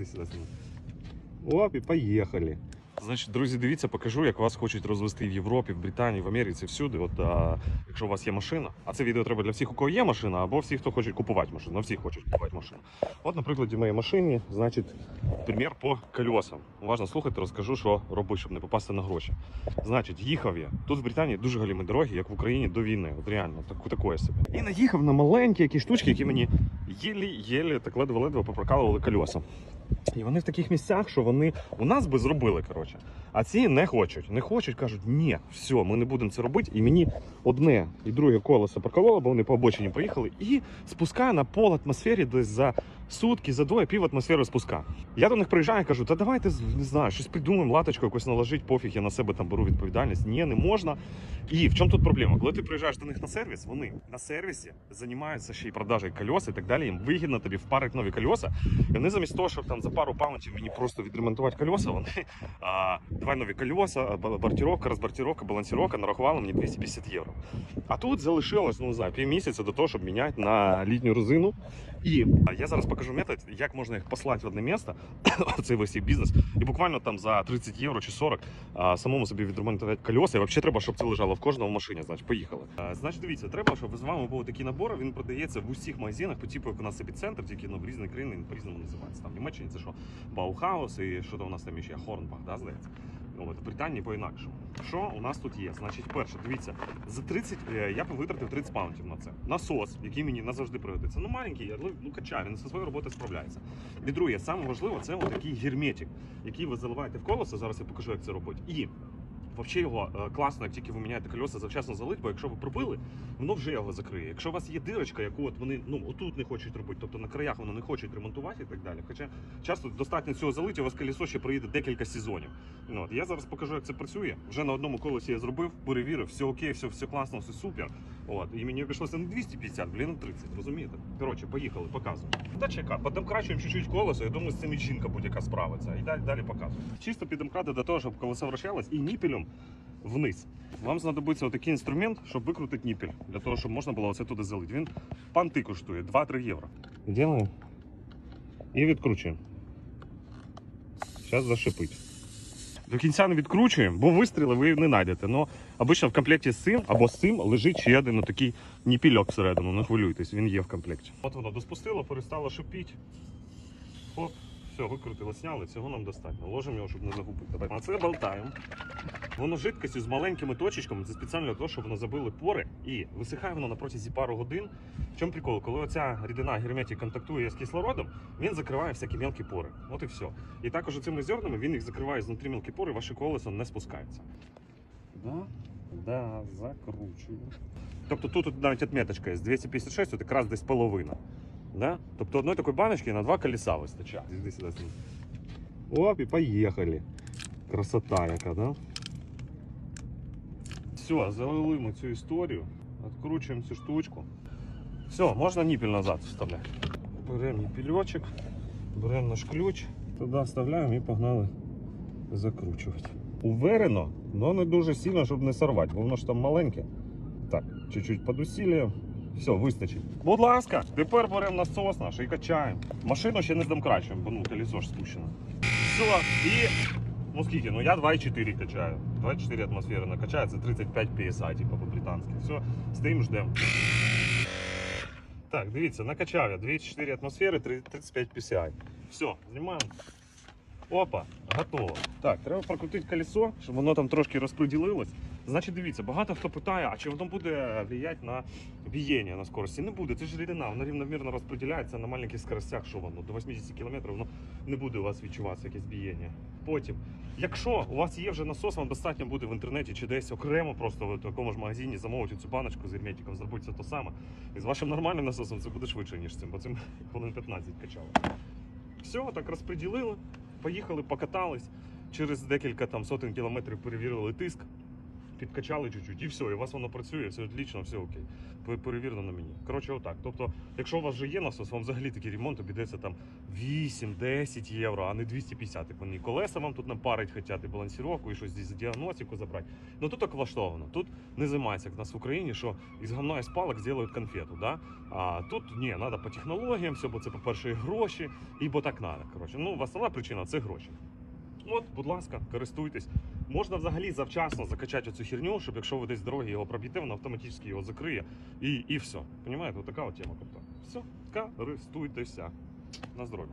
Іди сюди сюди. Оп, і поїхали. Значить, друзі, дивіться, покажу, як вас хочуть розвести в Європі, в Британії, в Америці, всюди. От а, якщо у вас є машина, а це відео треба для всіх, у кого є машина, або всі, хто хоче купувати машину. Ну, всі хочуть купувати машину. От, наприклад, в моїй машині, значить, примір по колесам. Уважно слухайте, розкажу, що робити, щоб не попасти на гроші. Значить, їхав я. Тут в Британії дуже галімі дороги, як в Україні до війни. От реально, так, такое собі. І наїхав на маленькі якісь штучки, які мені єлі-єлі так ледве-ледве попрокалували колеса. І вони в таких місцях, що вони у нас би зробили, коротше. А ці не хочуть. Не хочуть, кажуть, ні, все, ми не будемо це робити. І мені одне і друге колесо прокололо, бо вони по обочині поїхали, і спускає на пол атмосфері десь за сутки, за двоє пів атмосфери спуска. Я до них приїжджаю і кажу, та давайте не знаю, щось придумаємо, латочку якось наложить, пофіг, я на себе там беру відповідальність. Ні, не можна. І в чому тут проблема? Коли ти приїжджаєш до них на сервіс, вони на сервісі займаються ще й продажею кольос і так далі. Їм вигідно тобі впарити нові кольоса. І вони замість того, щоб там за пару паунтів мені просто відремонтувати кольоса, вони а, давай нові кольоса, б- бортировка, розбортировка, балансировка нарахували мені 250 євро. А тут залишилось, ну не знаю, півмісяця до того, щоб міняти на літню резину. І я зараз покажу метод, як можна їх послати в одне місце, цей весь бізнес, і буквально там за 30 євро чи 40 а, самому собі відремонтувати кольоса. І взагалі треба, щоб це лежало в кожному машині. Значить, поїхали. А, значить, дивіться, треба, щоб з вами був такий набор. Він продається в усіх магазинах, по типу як у нас епіцентр, тільки ну, в різних країнах він по-різному називається. Там Німеччині це що Баухаус і що там у нас там ще Хорнбах, да, здається. От, в Британії по-інакшому. Що у нас тут є? Значить, перше, дивіться, за 30 е, я витратив 30 паунтів на це. Насос, який мені назавжди пригодиться. Ну маленький, але ну качає, він зі своєю роботою справляється. І друге, саме важливе, це отакий герметик, який ви заливаєте в колесо. Зараз я покажу, як це робити. І Взагалі його е, класно, як тільки ви міняєте колеса, завчасно залить, бо якщо ви пробили, воно вже його закриє. Якщо у вас є дирочка, яку от вони ну отут не хочуть робити, тобто на краях воно не хочуть ремонтувати і так далі. Хоча часто достатньо цього залити, у вас колесо ще проїде декілька сезонів. Ну, от, я зараз покажу, як це працює. Вже на одному колесі я зробив, перевірив, все окей, все, все класно, все супер. От, і мені обійшлося не 250, блін, 30, розумієте? Коротше, поїхали, показую. Та чека, подемкрачуємо чуть-чуть колесо, я думаю, з цим і жінка будь-яка справиться. І далі, далі показую. Чисто підемкрати до того, щоб колесо вращалось, і ніпелем вниз. Вам знадобиться отакий інструмент, щоб викрутити ніпель, для того, щоб можна було оце туди залити. Він панти коштує 2-3 євро. Ділаємо і відкручуємо. Зараз зашипить. До кінця не відкручуємо, бо вистріли ви не знайдете. Но обично в комплекті з цим або з цим лежить ще один такий ніпільок всередину. Не хвилюйтесь, він є в комплекті. От воно доспустило, перестало шипіти. Оп, все, викрутило, сняли, цього нам достатньо. Ложимо його, щоб не загубити. Давай. А це болтаємо. Воно жидкістю з маленькими точечками, це спеціально для того, щоб воно забили пори і висихає воно на протязі пару годин. В чому прикол? Коли оця рідина герметик контактує з кислородом, він закриває всякі мелкі пори. От і все. І також цими зернами він їх закриває знутрі мелкі пори, ваше колесо не спускається. Да, да, закручую. Тобто тут, тут навіть отметочка є 256, от якраз десь половина. Да? Тобто одної такої баночки на два колеса вистачає. Оп, і поїхали. Красота яка, да? Все, залили ми цю історію. Откручуємо цю штучку. Все, можна ніпіль назад вставляти. Беремо ніпільочок, беремо наш ключ, туди вставляємо і погнали закручувати. Уверено, але не дуже сильно, щоб не сорвати, бо воно ж там маленьке. Так, чуть-чуть під усіллям. Все, вистачить. Будь ласка, тепер беремо насос наш і качаємо. Машину ще не домкрачуємо, бо ну колесо ж спущено. Все, і Ну скільки? Ну я 2,4 качаю. 2,4 атмосфери накачаю, це 35 PSI, типу по-британськи. Все, стоїмо, ждемо. Так, дивіться, накачав я 2,4 атмосфери, 35 PSI. Все, знімаємо. Опа, готово. Так, треба прокрутити колесо, щоб воно там трошки розподілилось. Значить, дивіться, багато хто питає, а чи воно буде влиять на бієння на скорості? Не буде, це ж рідина, вона рівномірно розподіляється на маленьких скоростях, що воно до 80 км воно не буде у вас відчуватися якесь бієння. Потім, якщо у вас є вже насос, вам достатньо буде в інтернеті чи десь окремо, просто в такому ж магазині замовити цю баночку з герметиком, зробити це то саме. І з вашим нормальним насосом це буде швидше, ніж цим, бо цим хвилин 15 качало. Все, так розподілили, поїхали, покатались. Через декілька там сотень кілометрів перевірили тиск. Підкачали чуть-чуть, і все, і у вас воно працює, все отлично, все окей. Пе- Перевірено на мені. Коротше, отак. Тобто, якщо у вас вже є насос, вам взагалі такий ремонт обійдеться там 8-10 євро, а не 250. Типу, і колеса вам тут напарить хочуть, і балансіровку, і щось з діагностику забрати. Ну тут так влаштовано. Тут не займається, як в нас в Україні, що із говна і з палок зроблять конфету. Да? А тут ні, треба по технологіям, все, бо це, по-перше, гроші, і бо так треба. Коротше, ну, основна причина це гроші. От, будь ласка, користуйтесь. Можна взагалі завчасно закачати цю херню, щоб якщо ви десь з дороги його проб'єте, воно автоматично його закриє і, і все. Понімаєте, така от тема Тобто, Все, користуйтеся. На здоров'я.